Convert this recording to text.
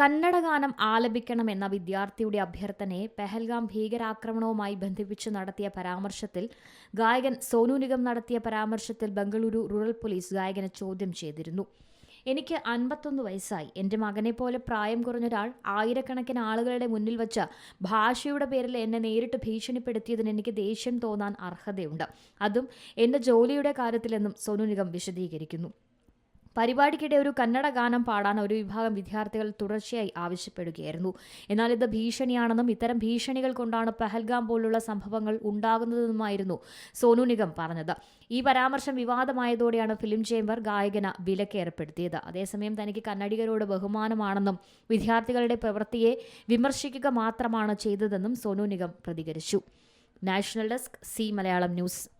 കന്നഡ ഗാനം ആലപിക്കണമെന്ന വിദ്യാർത്ഥിയുടെ അഭ്യർത്ഥനയെ പെഹൽഗാം ഭീകരാക്രമണവുമായി ബന്ധിപ്പിച്ച് നടത്തിയ പരാമർശത്തിൽ ഗായകൻ സോനു നിഗം നടത്തിയ പരാമർശത്തിൽ ബംഗളൂരു റൂറൽ പോലീസ് ഗായകനെ ചോദ്യം ചെയ്തിരുന്നു. എനിക്ക് അൻപത്തൊന്ന് വയസ്സായി. എന്റെ മകനെ പോലെ പ്രായം കുറഞ്ഞൊരാൾ ആയിരക്കണക്കിന് ആളുകളുടെ മുന്നിൽ വച്ച ഭാഷയുടെ പേരിൽ എന്നെ നേരിട്ട് ഭീഷണിപ്പെടുത്തിയതിന് എനിക്ക് ദേഷ്യം തോന്നാൻ അർഹതയുണ്ട്. അതും എന്റെ ജോലിയുടെ കാര്യത്തിലെന്നും സോനു നിഗം വിശദീകരിക്കുന്നു. പരിപാടിക്കിടെ ഒരു കന്നഡ ഗാനം പാടാൻ ഒരു വിഭാഗം വിദ്യാർത്ഥികൾ തുടർച്ചയായി ആവശ്യപ്പെടുകയായിരുന്നു. എന്നാൽ ഇത് ഭീഷണിയാണെന്നും ഇത്തരം ഭീഷണികൾ കൊണ്ടാണ് പെഹൽഗാം പോലുള്ള സംഭവങ്ങൾ ഉണ്ടാകുന്നതെന്നുമായിരുന്നു സോനു നിഗം പറഞ്ഞത്. ഈ പരാമർശം വിവാദമായതോടെയാണ് ഫിലിം ചേംബർ ഗായകന് വിലക്കേർപ്പെടുത്തിയത് അതേസമയം തനിക്ക് കന്നഡികരോട് ബഹുമാനമാണെന്നും വിദ്യാർത്ഥികളുടെ പ്രവൃത്തിയെ വിമർശിക്കുക മാത്രമാണ് ചെയ്തതെന്നും സോനു നിഗം പ്രതികരിച്ചു. National desk Zee Malayalam news.